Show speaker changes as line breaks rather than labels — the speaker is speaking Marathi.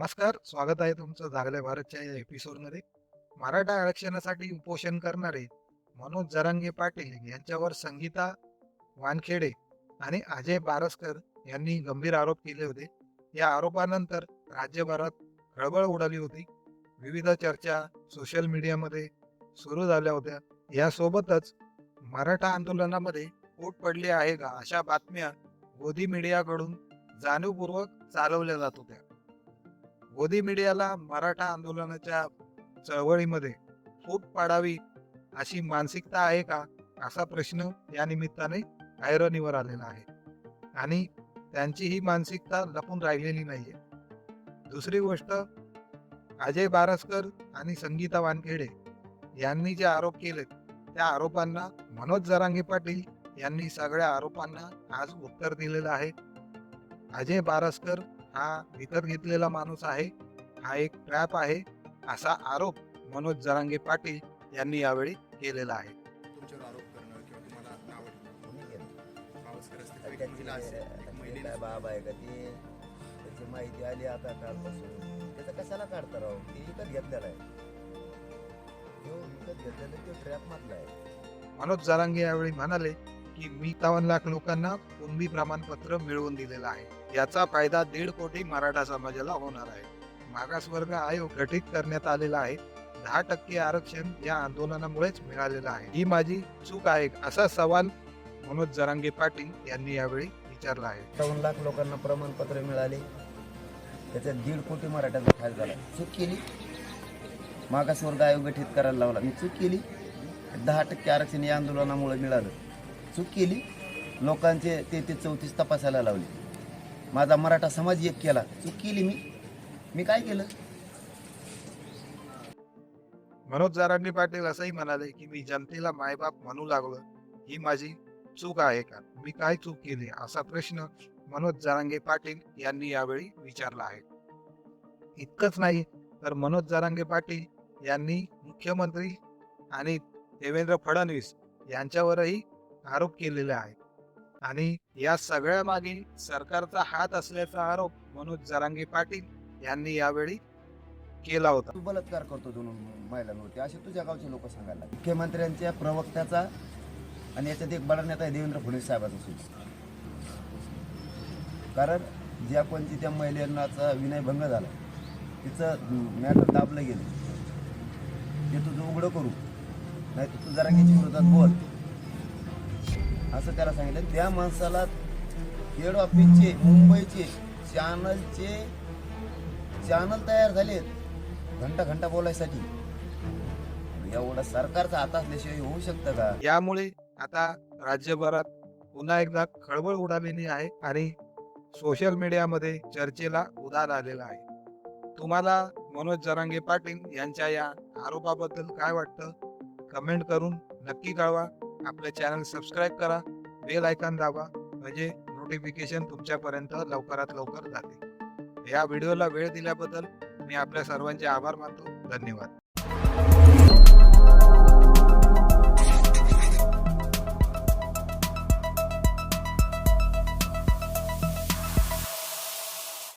नमस्कार स्वागत आहे तुमचं जागल्या भारतच्या या एपिसोडमध्ये मराठा आरक्षणासाठी उपोषण करणारे मनोज जरांगे पाटील यांच्यावर संगीता वानखेडे आणि अजय बारसकर यांनी गंभीर आरोप केले होते. या आरोपानंतर राज्यभरात खळबळ उडाली होती. विविध चर्चा सोशल मीडियामध्ये सुरू झाल्या होत्या. यासोबतच मराठा आंदोलनामध्ये फूट पडली आहे का अशा बातम्या गोदी मीडियाकडून जाणीवपूर्वक चालवल्या जात होत्या. गोदी मीडियाला मराठा आंदोलनाच्या चळवळीमध्ये फूट पाडावी अशी मानसिकता आहे का? असा प्रश्न या निमित्ताने ऐरणीवर आलेला आहे. आणि त्यांची ही मानसिकता लपून राहिलेली नाहीये. दुसरी गोष्ट अजय बारसकर आणि संगीता वानखेडे यांनी जे आरोप केले त्या आरोपांना मनोज जरांगे पाटील यांनी सगळ्या आरोपांना आज उत्तर दिलेलं आहे. अजय बारसकर हा विकत घेतलेला माणूस आहे. हा एक ट्रॅप आहे. असा आरोप मनोज जरांगे पाटील यांनी यावेळी केलेला आहे.
तुमच्यावर आरोप करणं किंवा तुम्हाला नाव एक महिला असेल एक
बाब आहे का ती? त्याची माहिती आली आता कालपासून. त्याचं कशाला काढता राव? ते विकत घेतलेला आहे. तो विकत घेतलेला तो ट्रॅप मधला आहे.
मनोज जरांगे यावेळी म्हणाले की मी एकावन्न लाख लोकांना कुणबी प्रमाणपत्र मिळवून दिलेलं आहे. याचा फायदा दीड कोटी मराठा समाजाला होणार आहे. मागासवर्ग आयोग गठीत करण्यात आलेला आहे. दहा टक्के आरक्षण या आंदोलनामुळेच मिळालेलं आहे. ही माझी चूक आहे. असा सवाल मनोज जरांगे पाटील यांनी यावेळी विचारला आहे.
सत्तावन्न लाख लोकांना प्रमाणपत्र मिळाले. त्याच्यात दीड कोटी मराठ्याचा फायदा झाला. चूक केली. मागासवर्ग आयोग गठीत करायला लावला. मी चूक केली. दहा टक्के आरक्षण या आंदोलनामुळे मिळालं. चूक केली. लोकांचे ते ते चौतीस तपासायला लावले. माझा मराठा समाज एक केला. चूक केली मी. मी काय केलं?
मनोज जारांगे पाटील असंही म्हणाले की मी जनतेला मायबाप म्हणू लागलो. ही माझी चूक आहे का? मी काय चूक केली? असा प्रश्न मनोज जारांगे पाटील यांनी यावेळी विचारला आहे. इतकंच नाही तर मनोज जारांगे पाटील यांनी मुख्यमंत्री आणि देवेंद्र फडणवीस यांच्यावरही आरोप केलेले आहे आणि या सगळ्या मागे सरकारचा हात असल्याचा आरोप मनोज जरांगे पाटील यांनी यावेळी केला होता.
तू बलात्कार करतो दोन महिलांवरती. असे तुझ्या गावचे लोक सांगायला मुख्यमंत्र्यांच्या प्रवक्त्याचा आणि याच्यात एक बडा नेता आहे देवेंद्र फडणवीस साहेबाचा सुद्धा. कारण ज्या कोणती त्या महिलांनाचा विनयभंग झाला तिचं मॅटर दाबलं गेलं. ते तुझं उघडं करू. नाही तर तू जरांगेच्या विरोधात बोल. असं त्याला सांगितलं. त्या माणसाला हेड ऑफिसचे मुंबईचे चॅनलचे चॅनल तयार झालेत घंटा घंटा बोलायसाठी. एवढा सरकारचा हात असल्याशिवाय होऊ शकतं का?
यामुळे आता राज्यभरात पुन्हा एकदा खळबळ उडालेली आहे आणि सोशल मीडियामध्ये चर्चेला उधार आलेला आहे. तुम्हाला मनोज जरांगे पाटील यांच्या या आरोपाबद्दल काय वाटतं? कमेंट करून नक्की कळवा. आपले चॅनल सबस्क्राईब करा बेल आयकॉन दाबा म्हणजे नोटिफिकेशन तुमच्यापर्यंत लवकरात लवकर जाते. या व्हिडिओला वेळ दिल्याबद्दल मी आपल्या सर्वांचे आभार मानतो. धन्यवाद.